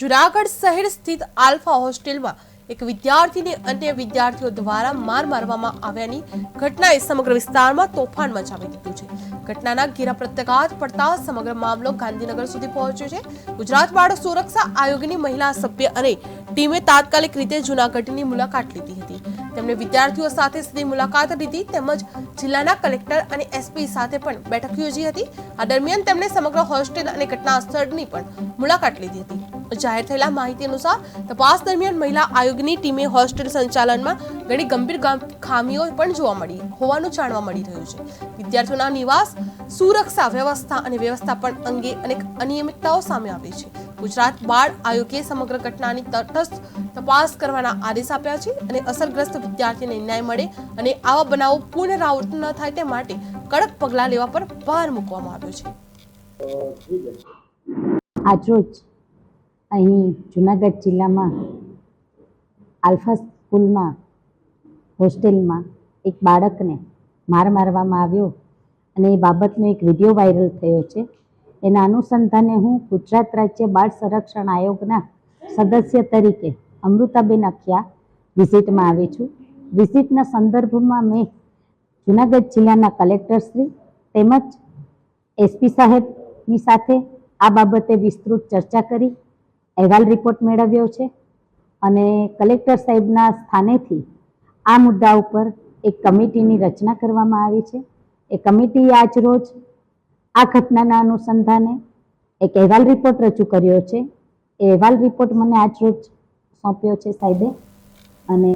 જુનાગઢ શહેર સ્થિત આલ્ફા હોસ્ટેલમાં એક વિદ્યાર્થીને અન્ય વિદ્યાર્થીઓ દ્વારા માર મારવામાં આવ્યાની ઘટનાએ સમગ્ર વિસ્તારમાં તોફાન મચાવી દીધું છે. ઘટનાના ઘેરા પ્રત્યાઘાત પડતા સમગ્ર મામલો ગાંધીનગર સુધી પહોંચ્યો છે. ગુજરાત બાળ સુરક્ષા આયોગની મહિલા સભ્ય અને ટીમે તાત્કાલિક રીતે જૂનાગઢની મુલાકાત લીધી હતી. તેમણે વિદ્યાર્થીઓ સાથે સીધી મુલાકાત લીધી તેમજ જિલ્લાના કલેક્ટર અને એસપી સાથે પણ બેઠક યોજી હતી. આ દરમિયાન તેમણે સમગ્ર હોસ્ટેલ અને ઘટના સ્થળની પણ મુલાકાત લીધી હતી. જાહેર થયેલા માહિતી અનુસાર તપાસ દરમિયાન મહિલા આયોગની ટીમે હોસ્ટેલ સંચાલનમાં ઘણી ગંભીર ખામીઓ પણ જોવા મળી હોવાનું જાણવા મળી રહ્યું છે. વિદ્યાર્થીઓના નિવાસ, સુરક્ષા વ્યવસ્થા અને વ્યવસ્થાપન અંગે અનેક અનિયમિતતાઓ સામે આવી છે. ગુજરાત બાળ આયોગે સમગ્ર ઘટનાની તટસ્થ તપાસ કરવાના આદેશ આપ્યા છે અને અસરગ્રસ્ત વિદ્યાર્થીને ન્યાય મળે અને આવા બનાવો પુનરાવૃત્ત ન થાય તે માટે કડક પગલાં લેવા પર ભાર મૂકવામાં આવ્યો છે. આજરોજ અહીં જુનાગઢ જિલ્લામાં આલ્ફા સ્કૂલમાં, હોસ્ટેલમાં એક બાળકને માર મારવામાં આવ્યો અને એ બાબતનો એક વીડિયો વાયરલ થયો છે. એના અનુસંધાને હું ગુજરાત રાજ્ય બાળ સંરક્ષણ આયોગના સદસ્ય તરીકે અમૃતાબેન અખિયા વિઝિટમાં આવી છું. વિઝિટના સંદર્ભમાં મેં જુનાગઢ જિલ્લાના કલેક્ટરશ્રી તેમજ એસપી સાહેબની સાથે આ બાબતે વિસ્તૃત ચર્ચા કરી, અહેવાલ રિપોર્ટ મેળવ્યો છે અને કલેક્ટર સાહેબના સ્થાનેથી આ મુદ્દા ઉપર એક કમિટીની રચના કરવામાં આવી છે. એ કમિટી આજ રોજ આ ઘટનાના અનુસંધાને એક અહેવાલ રિપોર્ટ રજૂ કર્યો છે. એ અહેવાલ રિપોર્ટ મને આજ રોજ સોંપ્યો છે સાહેબે. અને